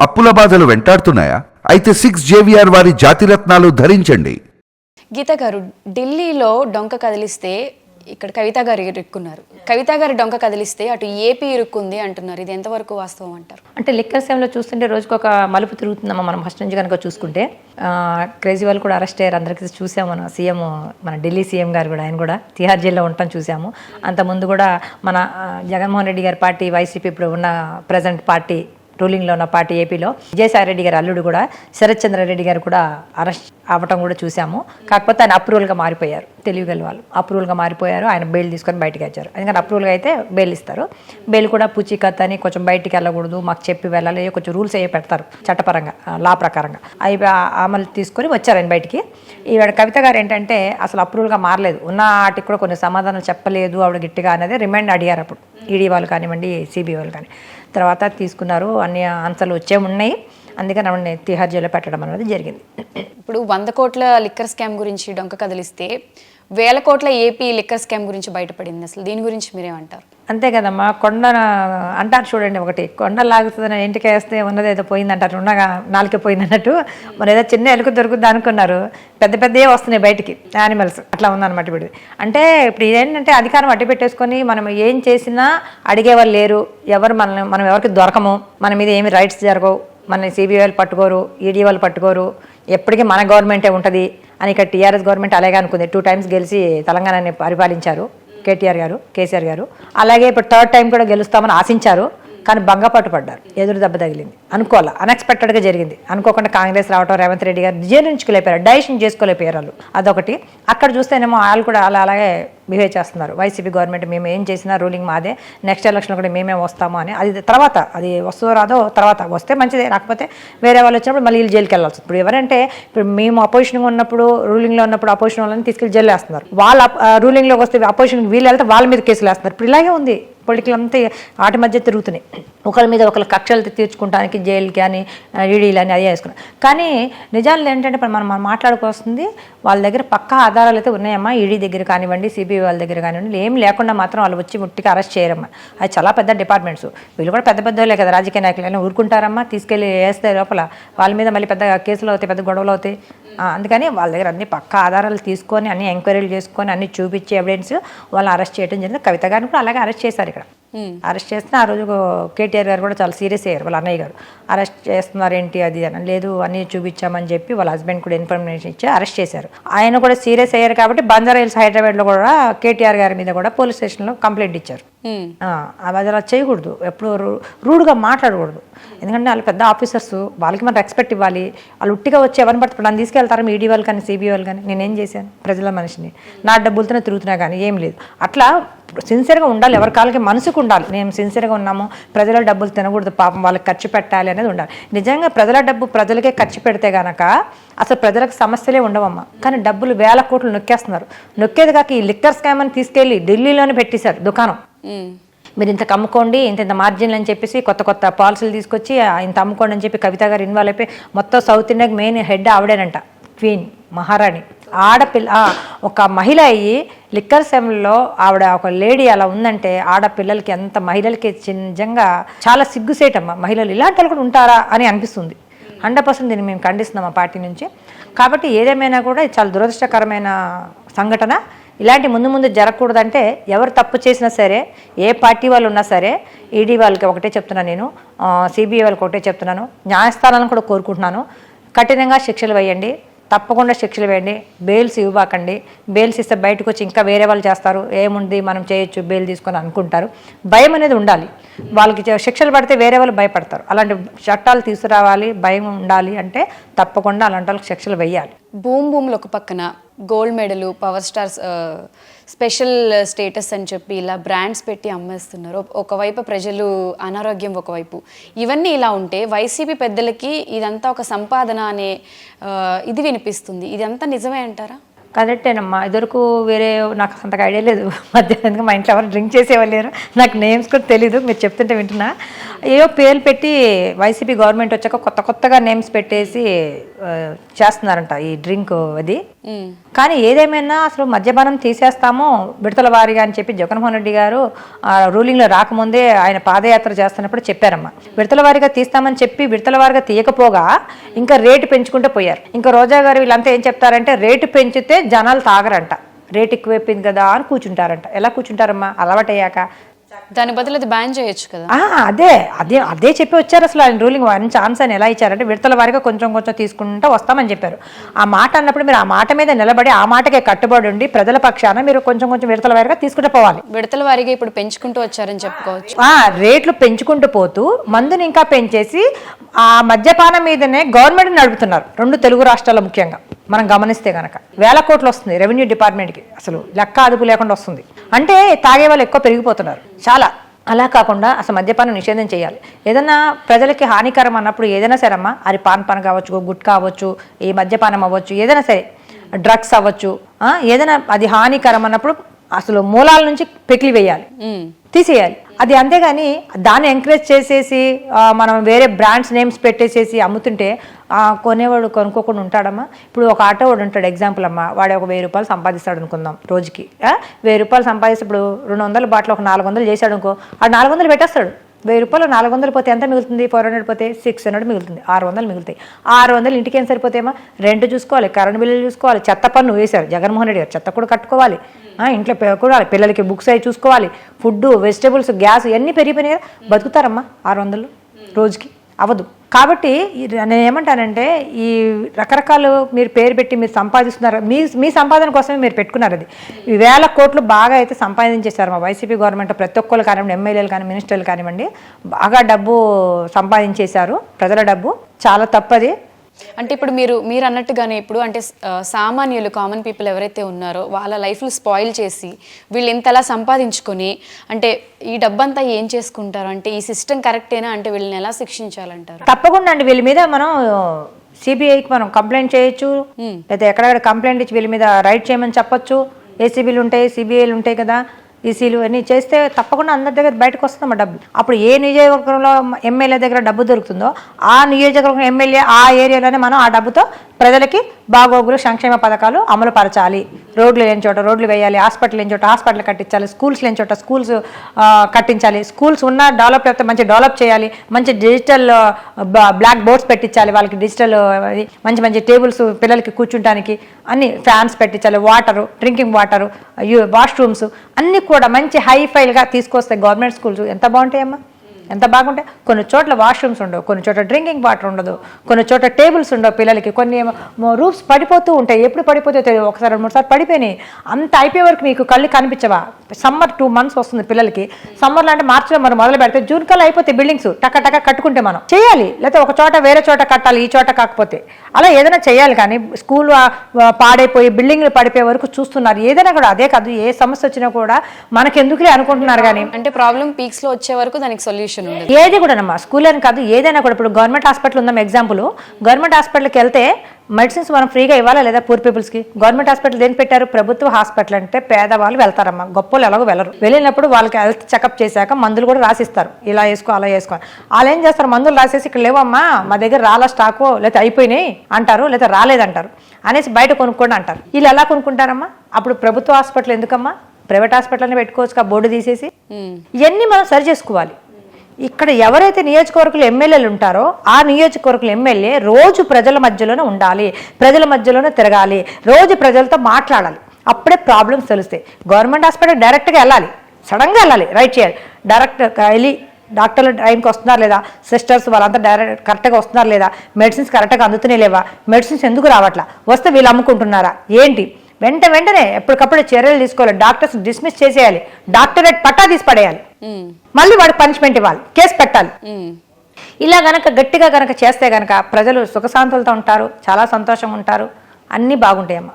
అప్పుల బాధలు వెంటాడుతున్నాయా? అయితే సిక్స్ జేవిఆర్ వారి జాతిరత్నాలు ధరించండి. గీత గారు ఢిల్లీలో డొంక కదిలిస్తే ఇక్కడ కవిత గారు ఇరుక్కున్నారు. కవిత గారి డొంక కదిలిస్తే అటు ఏపీ ఇరుక్కుంది అంటున్నారు. ఇది ఎంతవరకు వాస్తవం అంటారు? అంటే లిక్కర్ సేవలో చూస్తుంటే రోజుకు ఒక మలుపు తిరుగుతుందమ్మా మనం ఫస్ట్ నుంచి కనుక చూసుకుంటే. ఆ, క్రేజీ వాళ్ళు కూడా అరెస్ట్ అయ్యారు. అందరికీ చూసాము. మన సీఎం మన ఢిల్లీ సీఎం గారు కూడా ఆయన కూడా తిహార్ జైల్లో ఉండటం చూసాము. అంతకుముందు కూడా మన జగన్మోహన్ రెడ్డి గారి పార్టీ వైసీపీ ఇప్పుడు ఉన్న ప్రజెంట్ పార్టీ రూలింగ్లో ఉన్న పార్టీ ఏపీలో విజయసాయి రెడ్డి గారి అల్లుడు కూడా శరత్ చంద్రారెడ్డి గారు కూడా అరెస్ట్ అవ్వటం కూడా చూసాము కాకపోతే ఆయన అప్రూవల్గా మారిపోయారు. తెలియగల వాళ్ళు అప్రూవల్గా మారిపోయారు ఆయన బెయిల్ తీసుకొని బయటకు వచ్చారు. ఎందుకంటే అప్రూవల్గా అయితే బెయిల్ ఇస్తారు. బెయిల్ కూడా పూచీకత్ అని కొంచెం బయటికి వెళ్ళకూడదు మాకు చెప్పి వెళ్ళాలి కొంచెం రూల్స్ అయ్యే పెడతారు చట్టపరంగా లా ప్రకారంగా. అవి అమలు తీసుకొని వచ్చారు ఆయన బయటికి. ఈవిడ కవిత గారు ఏంటంటే అసలు అప్రూవల్గా మారలేదు. ఉన్న వాటికి కూడా కొన్ని సమాధానాలు చెప్పలేదు ఆవిడ గిట్టిగా అనేది రిమైండ్ అడిగారు అప్పుడు. ఈడీ వాళ్ళు కానివ్వండి సిబిఐ వాళ్ళు కానీ. తర్వాత తీసుకున్నారు అన్ని ఆన్సర్లు వచ్చే ఉన్నాయి. అందుకని ఆవిడని తిహార్ జైల్లో పెట్టడం అనేది జరిగింది. ఇప్పుడు వంద కోట్ల లిక్కర్ స్కామ్ గురించి డొంక కదిలిస్తే వేల కోట్ల ఏపీ లిక్కర్ స్కామ్ గురించి బయటపడింది అసలు. దీని గురించి మీరేమంటారు? అంతే కదమ్మా కొండ అంటారు చూడండి ఒకటి కొండ లాగుతుందని ఇంటికి వేస్తే ఉన్నది ఏదో పోయింది అంటారు ఉన్నగా నాలుకే పోయింది అన్నట్టు మరి ఏదో చిన్న ఎలుక దొరుకుద్ది అనుకున్నారు. పెద్ద పెద్దవే వస్తున్నాయి బయటికి యానిమల్స్ అట్లా ఉందన్నమాట ఇప్పుడు అంటే ఇప్పుడు ఇదేంటంటే అధికారం అడ్డు పెట్టేసుకొని మనం ఏం చేసినా అడిగేవాళ్ళు లేరు. ఎవరు మనం మనం ఎవరికి దొరకము. మన మీద ఏమి రైట్స్ జరగవు. మన సిబిఐ వాళ్ళు పట్టుకోరు ఈడీ వాళ్ళు పట్టుకోరు. ఎప్పటికీ మన గవర్నమెంటే ఉంటుంది. అని ఇక్కడ టీఆర్ఎస్ గవర్నమెంట్ అలాగే అనుకుంది. టూ టైమ్స్ గెలిచి తెలంగాణని పరిపాలించారు కేటీఆర్ గారు కేసీఆర్ గారు. అలాగే ఇప్పుడు థర్డ్ టైం కూడా గెలుస్తామని ఆశించారు కానీ బంగపాటు పడ్డారు. ఎదురు దెబ్బ తగిలింది. అనుకోవాలి? అన్ఎక్స్పెక్టెడ్గా జరిగింది. అనుకోకుండా కాంగ్రెస్ రావటం రేవంత్ రెడ్డి గారు జీర్ణించుకోలేకపోయారు డైజెషన్ చేసుకోలేకపోయారు వాళ్ళు. అదొకటి. అక్కడ చూస్తేనేమో వాళ్ళు కూడా అలా అలాగే బిహేవ్ చేస్తున్నారు. వైసీపీ గవర్నమెంట్ మేము ఏం చేసినా రూలింగ్ మాదే. నెక్స్ట్ ఎలక్షన్ కూడా మేమే వస్తాము అని. అది తర్వాత అది వస్తుందో రాదో తర్వాత. వస్తే మంచిదే. రాకపోతే వేరే వాళ్ళు వచ్చినప్పుడు మళ్ళీ వీళ్ళు జైలుకి వెళ్ళాల్సి ఇప్పుడు ఎవరంటే ఇప్పుడు మేము అపోజిషన్గా ఉన్నప్పుడు రూలింగ్లో ఉన్నప్పుడు అపోజిషన్ వాళ్ళని తీసుకెళ్ళి జైలు వేస్తున్నారు. వాళ్ళ రూలింగ్లోకి వస్తే అపోజిషన్ వీళ్ళు వెళ్తే వాళ్ళ మీద కేసులు వేస్తున్నారు. ఇప్పుడు ఇలాగే ఉంది. పొలిటికల్ అంతా వాటి మధ్య తిరుగుతున్నాయి. ఒకరి మీద ఒకరి కక్షలు తీర్చుకోవడానికి జైలుకి అని ఈడీలు అని అదే వేసుకున్నాం కానీ నిజాలు ఏంటంటే ఇప్పుడు మనం మనం మాట్లాడుకోవాల్సింది వాళ్ళ దగ్గర పక్కా ఆధారాలు అయితే ఉన్నాయమ్మా. ఈడీ దగ్గర కానివ్వండి సిబిఐ వాళ్ళ దగ్గర కానివ్వండి ఏం లేకుండా మాత్రం వాళ్ళు వచ్చి ముట్టికి అరెస్ట్ చేయరమ్మా. అది చాలా పెద్ద డిపార్ట్మెంట్స్ వీళ్ళు కూడా పెద్ద పెద్ద వాళ్ళే కదా రాజకీయ నాయకులు అయినా ఊరుకుంటారమ్మా తీసుకెళ్ళి వేస్తే లోపల. వాళ్ళ మీద మళ్ళీ పెద్ద కేసులు అవుతాయి పెద్ద గొడవలు అవుతాయి. అందుకని వాళ్ళ దగ్గర అన్ని పక్కా ఆధారాలు తీసుకొని అన్ని ఎంక్వైరీలు చేసుకొని అన్ని చూపించి ఎవిడెన్స్ వాళ్ళని అరెస్ట్ చేయడం జరిగింది. కవిత గారిని కూడా అలాగే అరెస్ట్ చేశారు ఇక్కడ. అరెస్ట్ చేస్తే ఆ రోజు కేటీఆర్ గారు కూడా చాలా సీరియస్ అయ్యారు వాళ్ళ అన్నయ్య గారు. అరెస్ట్ చేస్తున్నారు ఏంటి అది అని? లేదు అన్ని చూపించామని చెప్పి వాళ్ళ హస్బెండ్ కూడా ఇన్ఫర్మేషన్ ఇచ్చి అరెస్ట్ చేశారు. ఆయన కూడా సీరియస్ అయ్యారు కాబట్టి బంజారా హిల్స్ హైదరాబాద్లో కూడా కేటీఆర్ గారి మీద కూడా పోలీస్ స్టేషన్లో కంప్లైంట్ ఇచ్చారు. అది అలా చేయకూడదు. ఎప్పుడు రూ- రూడ్గా మాట్లాడకూడదు. ఎందుకంటే వాళ్ళు పెద్ద ఆఫీసర్స్ వాళ్ళకి మనం రెస్పెక్ట్ ఇవ్వాలి. వాళ్ళు ఉట్టిగా వచ్చి ఎవరిని పడుతుంది నన్ను తీసుకెళ్తారా? ఈడీ వాళ్ళు కానీ సిబిఐ వాళ్ళు కానీ? నేనేం చేశాను? ప్రజల మనిషిని. నా డబ్బులతోనే తిరుగుతున్నా కానీ ఏం లేదు. అట్లా సిన్సియర్గా ఉండాలి. ఎవరి కాళ్ళకి మనసుకు ఉండాలి. మేము సిన్సియర్గా ఉన్నాము. ప్రజల డబ్బులు తినకూడదు. పాపం వాళ్ళకి ఖర్చు పెట్టాలి అనేది ఉండాలి. నిజంగా ప్రజల డబ్బు ప్రజలకే ఖర్చు పెడితే గనక అసలు ప్రజలకు సమస్యలే ఉండవమ్మా. కానీ డబ్బులు వేల కోట్లు నొక్కేస్తున్నారు. నొక్కేది కాక ఈ లిక్కర్ స్కామ్ అని తీసుకెళ్ళి ఢిల్లీలోనే పెట్టేశారు దుకాణం. మీరు ఇంత అమ్ముకోండి ఇంత ఇంత మార్జిన్లు అని చెప్పేసి కొత్త కొత్త పాలసీలు తీసుకొచ్చి ఆ, ఇంత అమ్ముకోండి అని చెప్పి కవిత గారు ఇన్వాల్వ్ అయిపోయి మొత్తం సౌత్ ఇండియాకి మెయిన్ హెడ్ ఆవిడేనంట క్వీన్ మహారాణి. ఆడపిల్ల ఒక మహిళ అయ్యి లిక్కర్ సెమ్లో ఆవిడ ఒక లేడీ అలా ఉందంటే ఆడపిల్లలకి ఎంత మహిళలకి నిజంగా చాలా సిగ్గుసేటమ్మ. మహిళలు ఇలాంటి వాళ్ళు కూడా ఉంటారా అని అనిపిస్తుంది. హండ్రెడ్ పర్సెంట్ దీన్ని మేము ఖండిస్తున్నాం ఆ పార్టీ నుంచి. కాబట్టి ఏదేమైనా కూడా చాలా దురదృష్టకరమైన సంఘటన. ఇలాంటి ముందు ముందు జరగకూడదంటే ఎవరు తప్పు చేసినా సరే ఏ పార్టీ వాళ్ళు ఉన్నా సరే ఈడీ వాళ్ళకి ఒకటే చెప్తున్నాను నేను సిబిఐ వాళ్ళకి ఒకటే చెప్తున్నాను. న్యాయస్థానాలను కూడా కోరుకుంటున్నాను. కఠినంగా శిక్షలు వేయండి. తప్పకుండా శిక్షలు వేయండి. బెయిల్స్ ఇవ్వకండి. బెయిల్స్ ఇస్తే బయటకు వచ్చి ఇంకా వేరే వాళ్ళు చేస్తారు. ఏముంది? మనం చేయొచ్చు బెయిల్ తీసుకొని అనుకుంటారు. భయం అనేది ఉండాలి. వాళ్ళకి శిక్షలు పడితే వేరే వాళ్ళు భయపడతారు. అలాంటి చట్టాలు తీసుకురావాలి భయం ఉండాలి అంటే తప్పకుండా అలాంటి వాళ్ళకి శిక్షలు వేయాలి. భూమి భూములు ఒక పక్కన గోల్డ్ మెడలు పవర్ స్టార్స్ స్పెషల్ స్టేటస్ అని చెప్పి ఇలా బ్రాండ్స్ పెట్టి అమ్మేస్తున్నారు. ఒకవైపు ప్రజలు అనారోగ్యం ఒకవైపు. ఇవన్నీ ఇలా ఉంటే వైసీపీ పెద్దలకి ఇదంతా ఒక సంపాదన అనే ఇది వినిపిస్తుంది. ఇదంతా నిజమే అంటారా? కరెక్టేనమ్మా. ఇదివరకు వేరే నాకు అంతగా ఐడియా లేదు. మధ్యాహ్నం మా ఇంట్లో ఎవరు డ్రింక్ చేసేవాళ్ళు లేరు? నాకు నేమ్స్ కూడా తెలీదు. మీరు చెప్తుంటే వింటున్నా. ఏవో పేర్లు పెట్టి వైసీపీ గవర్నమెంట్ వచ్చాక కొత్త కొత్తగా నేమ్స్ పెట్టేసి చేస్తున్నారంట ఈ డ్రింక్ అది. కానీ ఏదేమైనా అసలు మద్యపానం తీసేస్తాము విడతల వారిగా అని చెప్పి జగన్మోహన్ రెడ్డి గారు ఆ రూలింగ్లో రాకముందే ఆయన పాదయాత్ర చేస్తున్నప్పుడు చెప్పారమ్మా. విడతల వారిగా తీస్తామని చెప్పి విడతల వారిగా తీయకపోగా ఇంకా రేటు పెంచుకుంటూ పోయారు. ఇంకా రోజా గారు వీళ్ళంతా ఏం చెప్తారంటే రేటు పెంచితే జనాలు తాగరంట. రేటు ఎక్కువైపోయింది కదా అని కూర్చుంటారంట. ఎలా కూర్చుంటారమ్మా? అలవాటయ్యాక. దాని బదులు అది బ్యాన్ చేయొచ్చు కదా. అదే అదే అదే చెప్పి వచ్చారు అసలు ఆయన రూలింగ్ ఆయన ఛాన్స్ అని ఎలా ఇచ్చారంటే విడతల వారిగా కొంచెం కొంచెం తీసుకుంటూ వస్తామని చెప్పారు. ఆ మాట అన్నప్పుడు మీరు ఆ మాట మీద నిలబడి ఆ మాటకే కట్టుబడి ఉండి ప్రజల పక్షాన మీరు కొంచెం కొంచెం విడతల వారిగా తీసుకుంటూ పోవాలి. విడతల వారీగా ఇప్పుడు పెంచుకుంటూ వచ్చారని చెప్పుకోవచ్చు. ఆ రేట్లు పెంచుకుంటూ పోతూ మందుని ఇంకా పెంచేసి ఆ మద్యపానం మీదనే గవర్నమెంట్ నడుపుతున్నారు. రెండు తెలుగు రాష్ట్రాల్లో ముఖ్యంగా. మనం గమనిస్తే గనక వేల కోట్లు వస్తుంది రెవెన్యూ డిపార్ట్మెంట్కి. అసలు లెక్క అదుపు లేకుండా వస్తుంది. అంటే తాగే వాళ్ళు ఎక్కువ పెరిగిపోతున్నారు. చాలా. అలా కాకుండా అసలు మద్యపానం నిషేధం చేయాలి. ఏదైనా ప్రజలకి హానికరం అన్నప్పుడు ఏదైనా సరే అమ్మా అది పాన్ పాన్ కావచ్చు గుట్కా అవ్వచ్చు ఈ మద్యపానం అవ్వచ్చు ఏదైనా సరే డ్రగ్స్ అవ్వచ్చు ఏదైనా అది హానికరం అన్నప్పుడు అసలు మూలాల నుంచి పెకిలి వేయాలి. తీసేయాలి. అది అంతేగాని దాన్ని ఎంకరేజ్ చేసేసి మనం వేరే బ్రాండ్స్ నేమ్స్ పెట్టేసేసి అమ్ముతుంటే కొనేవాడు కొనుక్కోకుండా ఉంటాడమ్మా. ఇప్పుడు ఒక ఆటో వాడు ఉంటాడు ఎగ్జాంపుల్ అమ్మా. వాడు ఒక వెయ్యి రూపాయలు సంపాదిస్తాడు అనుకుందాం రోజుకి. వెయ్యి రూపాయలు సంపాదిస్తే ఇప్పుడు రెండు వందల బాటిల్ ఒక నాలుగు వందలు చేశాడు అనుకో ఆ నాలుగు వందలు పెట్టేస్తాడు. వెయ్యి రూపాయలు నాలుగు వందలు పోతే ఎంత మిగులుతుంది? ఫోర్ హండ్రెడ్ పోతే సిక్స్ హండ్రెడ్ మిగులుతుంది. ఆరు వందలు మిగులుతాయి. ఆరు వందలు ఇంటికి ఏం సరిపోతాయేమో రెంట్ చూసుకోవాలి కరెంట్ బిల్లులు చూసుకోవాలి. చెత్త పన్ను వేశారు. జగన్మోహన్ రెడ్డి గారు చెత్త కూడా కట్టుకోవాలి. ఇంట్లో కూడా పిల్లలకి బుక్స్ అవి చూసుకోవాలి. ఫుడ్ వెజిటేబుల్స్ గ్యాస్ ఇవన్నీ పెరిగిపోయినాయి కదా. బతుకుతారమ్మా ఆరు వందలు రోజుకి. అవ్వదు. కాబట్టి నేను ఏమంటానంటే ఈ రకరకాలు మీరు పేరు పెట్టి మీరు సంపాదిస్తున్నారు. మీ మీ సంపాదన కోసమే మీరు పెట్టుకున్నారు అది. ఈ వేల కోట్లు బాగా అయితే సంపాదించేశారు మా వైసీపీ గవర్నమెంట్. ప్రతి ఒక్కరు కానివ్వండి ఎమ్మెల్యేలు కానీ మినిస్టర్లు కానివ్వండి బాగా డబ్బు సంపాదించేశారు. ప్రజల డబ్బు. చాలా తప్పది. అంటే ఇప్పుడు మీరు మీరు అన్నట్టుగానే ఇప్పుడు అంటే సామాన్యులు కామన్ పీపుల్ ఎవరైతే ఉన్నారో వాళ్ళ లైఫ్లు స్పాయిల్ చేసి వీళ్ళు ఇంతలా సంపాదించుకొని అంటే ఈ డబ్బంతా ఏం చేసుకుంటారు? అంటే ఈ సిస్టమ్ కరెక్టేనా అంటే వీళ్ళని ఎలా శిక్షించాలంటారు? తప్పకుండా అండి. వీళ్ళ మీద మనం సిబిఐకి మనం కంప్లైంట్ చేయొచ్చు. లేదా ఎక్కడెక్కడ కంప్లైంట్ ఇచ్చి వీళ్ళ మీద రైట్ చేయమని చెప్పొచ్చు. ఏసీబీలు ఉంటాయి సిబిఐలు ఉంటాయి కదా. ఈసీలు అన్నీ చేస్తే తప్పకుండా అందరి దగ్గర బయటకు వస్తుందమ్మా డబ్బు. అప్పుడు ఏ నియోజకవర్గంలో ఎమ్మెల్యే దగ్గర డబ్బు దొరుకుతుందో ఆ నియోజకవర్గం ఎమ్మెల్యే ఆ ఏరియాలోనే మనం ఆ డబ్బుతో ప్రజలకి బాగోగులు సంక్షేమ పథకాలు అమలు పరచాలి. రోడ్లు లేని చోట రోడ్లు వేయాలి హాస్పిటల్ లేని చోట హాస్పిటల్ కట్టించాలి స్కూల్స్ లేని చోట స్కూల్స్ కట్టించాలి. స్కూల్స్ ఉన్న డెవలప్ అయితే మంచి డెవలప్ చేయాలి మంచి డిజిటల్ బ్లాక్ బోర్డ్స్ పెట్టించాలి వాళ్ళకి డిజిటల్ మంచి మంచి టేబుల్స్ పిల్లలకి కూర్చుంటానికి అన్ని ఫ్యాన్స్ పెట్టించాలి. వాటరు డ్రింకింగ్ వాటరు వాష్రూమ్స్ అన్ని కూడా మంచి హై ఫైల్గా తీసుకొస్తే గవర్నమెంట్ స్కూల్స్ ఎంత బాగుంటాయమ్మా? ఎంత బాగుంటాయి కొన్ని చోట్ల వాష్రూమ్స్ ఉండవు కొన్ని చోట్ల డ్రింకింగ్ వాటర్ ఉండదు కొన్ని చోట్ల టేబుల్స్ ఉండవు పిల్లలకి కొన్ని రూమ్స్ పడిపోతూ ఉంటాయి. ఎప్పుడు పడిపోతే తెలియదు. ఒకసారి రెండు మూడు సార్లు పడిపోయినాయి. అంత అయిపోయే వరకు మీకు కళ్ళు కనిపించవా? సమ్మర్ టూ మంత్స్ వస్తుంది పిల్లలకి. సమ్మర్లో అంటే మార్చిలో మనం మొదలు పెడితే జూన్ కల్లా అయిపోతే బిల్డింగ్స్. టక టక కట్టుకుంటే మనం. చేయాలి. లేకపోతే ఒక చోట వేరే చోట కట్టాలి ఈ చోట కాకపోతే. అలా ఏదైనా చేయాలి కానీ స్కూల్ పాడైపోయి బిల్డింగ్లు పడిపోయే వరకు చూస్తున్నారు. ఏదైనా కూడా అదే కాదు ఏ సమస్య వచ్చినా కూడా మనకెందుకులే అనుకుంటున్నారు కానీ. అంటే ప్రాబ్లం పీక్స్లో వచ్చే వరకు దానికి సొల్యూషన్ ఉండదు. ఏది కూడానమ్మా స్కూల్ అని కాదు ఏదైనా కూడా. ఇప్పుడు గవర్నమెంట్ హాస్పిటల్ ఉందాం ఎగ్జాంపుల్ గవర్నమెంట్ హాస్పిటల్కి వెళ్తే మెడిసిన్స్ మనం ఫ్రీగా ఇవ్వాలా లేదా పూర్ పీపుల్స్కి గవర్నమెంట్ హాస్పిటల్ దేని పెట్టారు? ప్రభుత్వ హాస్పిటల్ అంటే పేదవాళ్ళు వెళ్తారమ్మా. గొప్పలు ఎలాగో వెళ్ళరు. వెళ్ళినప్పుడు వాళ్ళకి హెల్త్ చెకప్ చేశాక మందులు కూడా రాసిస్తారు. ఇలా వేసుకో అలా వేసుకో వాళ్ళు ఏం చేస్తారు? మందులు రాసేసి ఇక్కడ లేవమ్మా మా దగ్గర రాలా స్టాకు లేకపోతే అయిపోయినాయి అంటారు లేదా రాలేదంటారు. అనేసి బయట కొనుక్కోండి అంటారు. వీళ్ళు ఎలా కొనుక్కుంటారమ్మా? అప్పుడు ప్రభుత్వ హాస్పిటల్ ఎందుకమ్మా? ప్రైవేట్ హాస్పిటల్ని పెట్టుకోవచ్చు బోర్డు తీసేసి. ఇవన్నీ మనం సరి చేసుకోవాలి. ఇక్కడ ఎవరైతే నియోజకవర్గంలో ఎమ్మెల్యేలు ఉంటారో ఆ నియోజకవర్గంలో ఎమ్మెల్యే రోజు ప్రజల మధ్యలోనే ఉండాలి ప్రజల మధ్యలోనే తిరగాలి రోజు ప్రజలతో మాట్లాడాలి. అప్పుడే ప్రాబ్లమ్స్ తెలుస్తాయి. గవర్నమెంట్ హాస్పిటల్ డైరెక్ట్గా వెళ్ళాలి. సడన్గా వెళ్ళాలి. రైట్ చేయాలి డైరెక్ట్ వెళ్ళి డాక్టర్లు టైంకి వస్తున్నారు లేదా? సిస్టర్స్ వాళ్ళంతా డైరెక్ట్ కరెక్ట్గా వస్తున్నారు లేదా? మెడిసిన్స్ కరెక్ట్గా అందుతూనే లేవా? మెడిసిన్స్ ఎందుకు రావట్లా? వస్తే వీళ్ళు అమ్ముకుంటున్నారా? ఏంటి? వెంట వెంటనే ఎప్పటికప్పుడు చర్యలు తీసుకోవాలి. డాక్టర్స్ డిస్మిస్ చేసేయాలి. డాక్టరేట్ పట్టా తీసి పడేయాలి. మళ్ళీ వాడికి పనిష్మెంట్ ఇవ్వాలి. కేసు పెట్టాలి. ఇలా గనక గట్టిగా గనక చేస్తే గనక ప్రజలు సుఖశాంతులతో ఉంటారు చాలా సంతోషంగా ఉంటారు అన్నీ బాగుంటాయమ్మా.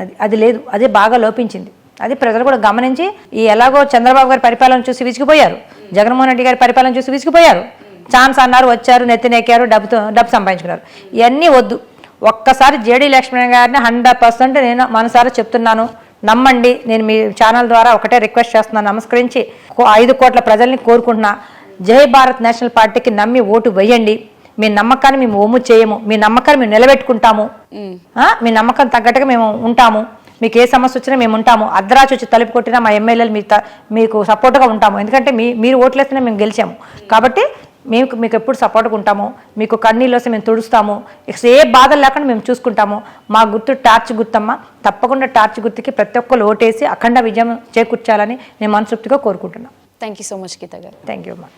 అది అది లేదు. అదే బాగా లోపించింది. అది ప్రజలు కూడా గమనించి ఈ ఎలాగో చంద్రబాబు గారి పరిపాలన చూసి విసిగిపోయారు. జగన్మోహన్ రెడ్డి గారి పరిపాలన చూసి విసిగిపోయారు. ఛాన్స్ అన్నారు వచ్చారు నెత్తినెక్కారు డబ్బుతో డబ్బు సంపాదించుకున్నారు. ఇవన్నీ వద్దు. ఒక్కసారి జేడీ లక్ష్మణ్ గారిని హండ్రెడ్ పర్సెంట్ నేను మనసారా చెప్తున్నాను. నమ్మండి. నేను మీ ఛానల్ ద్వారా ఒకటే రిక్వెస్ట్ చేస్తున్నాను. నమస్కరించి ఐదు కోట్ల ప్రజల్ని కోరుకుంటున్నా. జై భారత్ నేషనల్ పార్టీకి నమ్మి ఓటు వేయండి. మీ నమ్మకాన్ని మేము ఓము చేయము. మీ నమ్మకాన్ని మేము నిలబెట్టుకుంటాము. మీ నమ్మకం తగ్గట్టుగా మేము ఉంటాము. మీకు ఏ సమస్య వచ్చినా మేము ఉంటాము. అర్ధరాచి వచ్చి తలుపు కొట్టినా మా ఎమ్మెల్యేలు మీ మీకు సపోర్ట్గా ఉంటాము. ఎందుకంటే మీ మీరు ఓట్లేస్తేనే మేము గెలిచాము. కాబట్టి మేము మీకు ఎప్పుడు సపోర్ట్గా ఉంటాము. మీకు కన్నీళ్ళు వస్తే మేము తుడుస్తాము. ఏ బాధలు లేకుండా మేము చూసుకుంటాము. మా గుర్తు టార్చ్ గుర్తమ్మ. తప్పకుండా టార్చ్ గుర్తుకి ప్రతి ఒక్కరు ఓటేసి అఖండ విజయం చేకూర్చాలని నేను మనస్ఫూర్తిగా కోరుకుంటున్నాను thank you so much Geetha garu. Thank you అమ్మా